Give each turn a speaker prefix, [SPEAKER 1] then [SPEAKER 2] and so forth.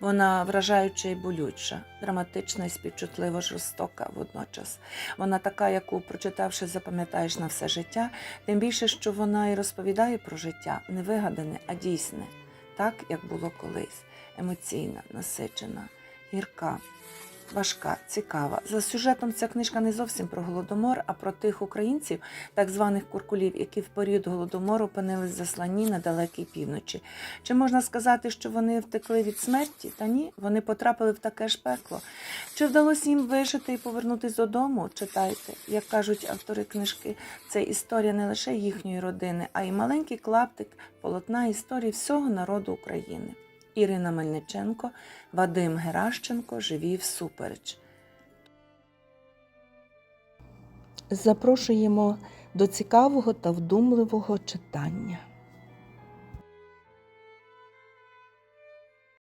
[SPEAKER 1] Вона вражаюча і болюча, драматична і співчутливо жорстока водночас. Вона така, яку, прочитавши, запам'ятаєш на все життя, тим більше, що вона і розповідає про життя не вигадане, а дійсне, так, як було колись. Емоційна, насичена, гірка, важка, цікава. За сюжетом ця книжка не зовсім про голодомор, а про тих українців, так званих куркулів, які в період голодомору опинились в засланні на далекій півночі. Чи можна сказати, що вони втекли від смерті? Та ні, вони потрапили в таке ж пекло. Чи вдалося їм вижити і повернутися додому? Читайте, як кажуть автори книжки, це історія не лише їхньої родини, а й маленький клаптик полотна історії всього народу України. Ірина Мельниченко, Вадим Геращенко, Живі всупереч.
[SPEAKER 2] Запрошуємо до цікавого та вдумливого читання.